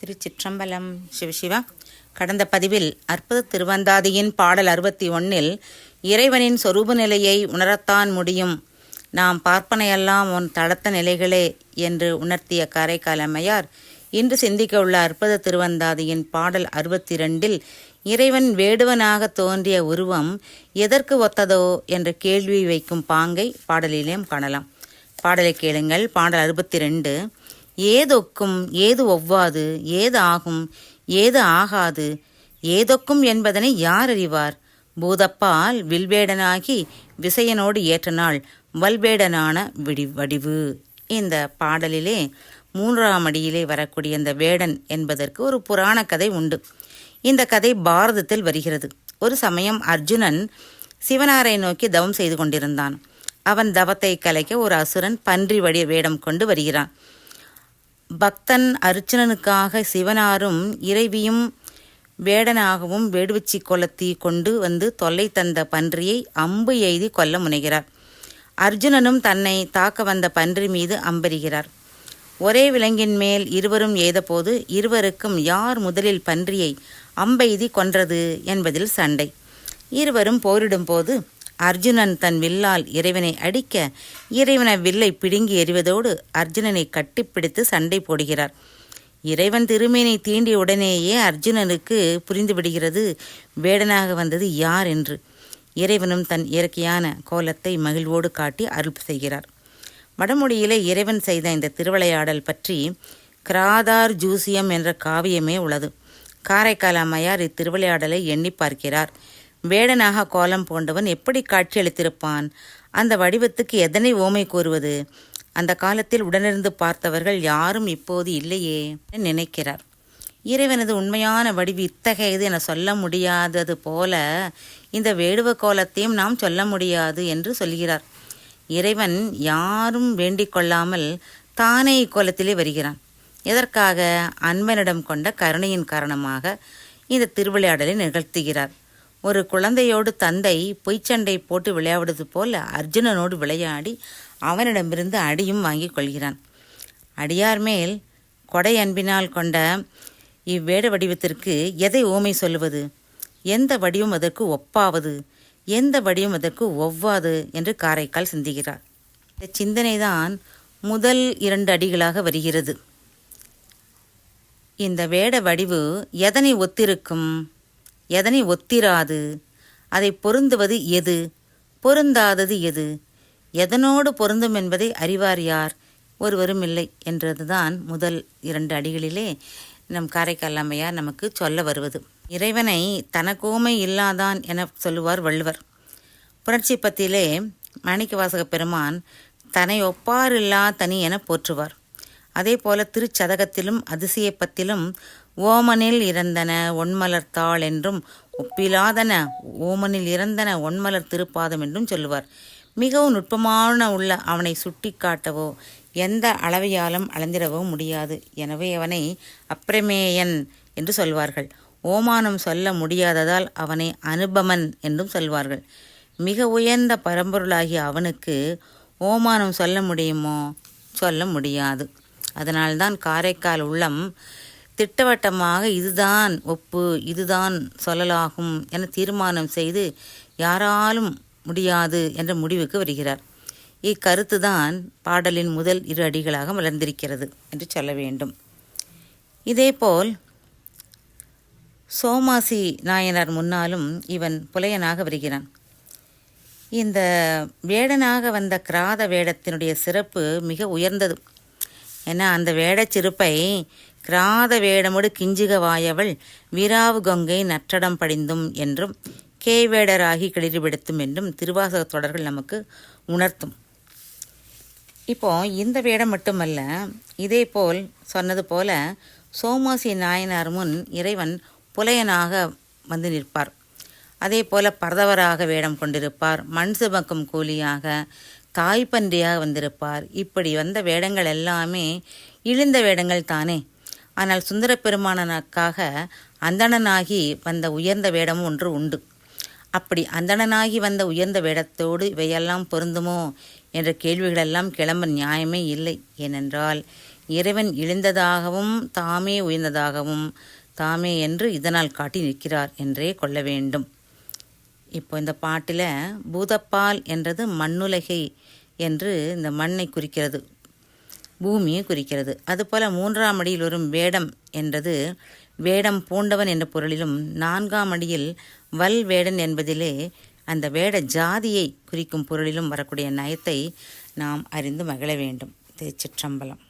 திருச்சிற்றம்பலம் சிவசிவா கடந்த பதிவில் அற்புத திருவந்தாதியின் பாடல் அறுபத்தி ஒன்னில் இறைவனின் சொரூப நிலையை உணரத்தான் முடியும். நாம் பார்ப்பனையெல்லாம் உன் தளத்த நிலைகளே என்று உணர்த்திய காரைக்கால் அம்மையார் இன்று சிந்திக்க உள்ள அற்புத திருவந்தாதியின் பாடல் அறுபத்தி ரெண்டில் இறைவன் வேடுவனாக தோன்றிய உருவம் எதற்கு ஒத்ததோ என்ற கேள்வி வைக்கும் பாங்கை பாடலிலேயும் காணலாம். பாடலை கேளுங்கள். பாடல் அறுபத்தி ரெண்டு. ஏதொக்கும் ஏது ஒவ்வாது ஏது ஆகும் ஏது ஆகாது ஏதொக்கும் என்பதனை யார் அறிவார் பூதப்பால் வில்வேடனாகி விசயனோடு ஏற்றனாள் வல்வேடனான விடி வடிவு. இந்த பாடலிலே மூன்றாம் அடியிலே வரக்கூடிய இந்த வேடன் என்பதற்கு ஒரு புராண கதை உண்டு. இந்த கதை பாரதத்தில் வருகிறது. ஒரு சமயம் அர்ஜுனன் சிவனாரை நோக்கி தவம் செய்து கொண்டிருந்தான். அவன் தவத்தை கலைக்க ஒரு அசுரன் பன்றி வடி வேடம் கொண்டு வருகிறான். பக்தன் அர்ச்சுனனுக்காக சிவனாரும் இறைவியும் வேடனாகவும் வேடுவச்சி கொலத்தி கொண்டு வந்து தொல்லை தந்த பன்றியை அம்பு எய்தி கொல்ல முனைகிறார். அர்ஜுனனும் தன்னை தாக்க வந்த பன்றி மீது அம்பெறுகிறார் ஒரே விலங்கின் மேல் இருவரும் எய்தபோது இருவருக்கும் யார் முதலில் பன்றியை அம்பெய்தி கொன்றது என்பதில் சண்டை. இருவரும் போரிடும்போது அர்ஜுனன் தன் வில்லால் இறைவனை அடிக்க இறைவன வில்லை பிடுங்கி எறிவதோடு அர்ஜுனனை கட்டிப்பிடித்து சண்டை போடுகிறார். இறைவன் திருமேனை தீண்டிய உடனேயே அர்ஜுனனுக்கு புரிந்துவிடுகிறது வேடனாக வந்தது யார் என்று. இறைவனும் தன் இயற்கையான கோலத்தை மகிழ்வோடு காட்டி அருள் செய்கிறார். வடமொழியிலே இறைவன் செய்த இந்த திருவிளையாடல் பற்றி கிராதார் ஜூசியம் என்ற காவியமே உள்ளது. காரைக்கால் அம்மையார் இத்திருவிளையாடலை எண்ணி பார்க்கிறார். வேடனாக கோலம் போன்றவன் எப்படி காட்சியளித்திருப்பான்? அந்த வடிவத்துக்கு எதனை ஓமை கூறுவது? அந்த காலத்தில் உடனிருந்து பார்த்தவர்கள் யாரும் இப்போது இல்லையே நினைக்கிறார். இறைவனது உண்மையான வடிவு இத்தகையது என சொல்ல முடியாதது போல இந்த வேடுவ கோலத்தையும் நாம் சொல்ல முடியாது என்று சொல்கிறார். இறைவன் யாரும் வேண்டிக் கொள்ளாமல் தானே இக்கோலத்திலே வருகிறான். எதற்காக? அன்பனிடம் கொண்ட கருணையின் காரணமாக இந்த திருவிளையாடலை நிகழ்த்துகிறார். ஒரு குழந்தையோடு தந்தை பொய்ச்சண்டை போட்டு விளையாடுவது போல் அர்ஜுனனோடு விளையாடி அவனிடமிருந்து அடியும் வாங்கிக் கொள்கிறான். அடியார் மேல் கொடை அன்பினால் கொண்ட இவ்வேட வடிவத்திற்கு எதை ஓமை சொல்லுவது? எந்த வடிவம் அதற்கு ஒப்பாவது? எந்த வடிவம் அதற்கு ஒவ்வாது? என்று காரைக்கால் சிந்திக்கிறார். இந்த சிந்தனைதான் முதல் இரண்டு அடிகளாக வருகிறது. இந்த வேட வடிவு எதனை ஒத்திருக்கும்? எதனை ஒத்திராது? அதை பொருந்துவது எது? பொருந்தாதது எது? எதனோடு பொருந்தும் என்பதை அறிவார் யார்? ஒருவரும் இல்லை என்றதுதான் முதல் இரண்டு அடிகளிலே நம் காரைக்கால் அம்மையார் நமக்கு சொல்ல வருவது. இறைவனை தனக்கோமை இல்லாதான் என சொல்லுவார் வள்ளுவர். புரட்சி பத்தியிலே மாணிக்கவாசக பெருமான் தன்னை ஒப்பாரில்லா தனி என போற்றுவார். அதே போல திருச்சதகத்திலும் அதிசயப்பத்திலும் ஓமனில் இறந்தன ஒன்மலர் என்றும் ஒப்பிலாதன ஓமனில் இறந்தன ஒன்மலர் திருப்பாதம் என்றும் சொல்லுவார். மிகவும் நுட்பமான உள்ள அவனை சுட்டி காட்டவோ எந்த அளவையாலும் அளந்திடவோ முடியாது. எனவே அவனை அப்பிரமேயன் என்று சொல்வார்கள். ஓமானம் சொல்ல முடியாததால் அவனை அனுபமன் என்றும் சொல்வார்கள். மிக உயர்ந்த பரம்பொருளாகிய அவனுக்கு ஓமானம் சொல்ல முடியுமோ? சொல்ல முடியாது. அதனால்தான் காரைக்கால் உள்ளம் திட்டவட்டமாக இதுதான் ஒப்பு இதுதான் சொல்லலாகும் என தீர்மானம் செய்து யாராலும் முடியாது என்ற முடிவுக்கு வருகிறார். இக்கருத்துதான் பாடலின் முதல் இரு அடிகளாக மலர்ந்திருக்கிறது என்று சொல்ல வேண்டும். இதேபோல் சோமாசி நாயனார் முன்னாலும் இவன் புலையனாக வருகிறான். இந்த வேடனாக வந்த கிராத வேடத்தினுடைய சிறப்பு மிக உயர்ந்தது. ஏன்னா அந்த வேடச்சிறுப்பை கிராத வேடமுடு கிஞ்சிக வாயவள் வீராவு கொங்கை நற்றடம் படிந்தும் என்றும் கேவேடராகி கிளிர்விடுத்தும் என்றும் திருவாசக தொடர்கள் நமக்கு உணர்த்தும். இப்போ இந்த வேடம் மட்டுமல்ல இதே போல் சொன்னது போல சோமாசி நாயனார் முன் இறைவன் புலையனாக வந்து நிற்பார். அதே போல பரதவராக வேடம் கொண்டிருப்பார். மண் சுமக்கும் கூலியாக தாய் பன்றியாக வந்திருப்பார். இப்படி வந்த வேடங்கள் எல்லாமே இழிந்த வேடங்கள் தானே. ஆனால் சுந்தர பெருமானனுக்காக அந்தணனாகி வந்த உயர்ந்த வேடமும் ஒன்று உண்டு. அப்படி அந்தணனாகி வந்த உயர்ந்த வேடத்தோடு இவையெல்லாம் பொருந்துமோ என்ற கேள்விகளெல்லாம் கிளம்ப நியாயமே இல்லை. ஏனென்றால் இறைவன் இழிந்ததாகவும் தாமே உயர்ந்ததாகவும் தாமே என்று இதனால் காட்டி நிற்கிறார் என்றே கொள்ள வேண்டும். இப்போ இந்த பாட்டில் பூதப்பால் என்றது மண்ணுலகை என்று இந்த மண்ணை குறிக்கிறது பூமியை குறிக்கிறது. அதுபோல மூன்றாம் அடியில் வரும் வேடம் என்றது வேடம் பூண்டவன் என்ற பொருளிலும் நான்காம் அடியில் வல் வேடன் என்பதிலே அந்த வேட ஜாதியை குறிக்கும் பொருளிலும் வரக்கூடிய நயத்தை நாம் அறிந்து மகிழ வேண்டும். திருச்சிற்றம்பலம்.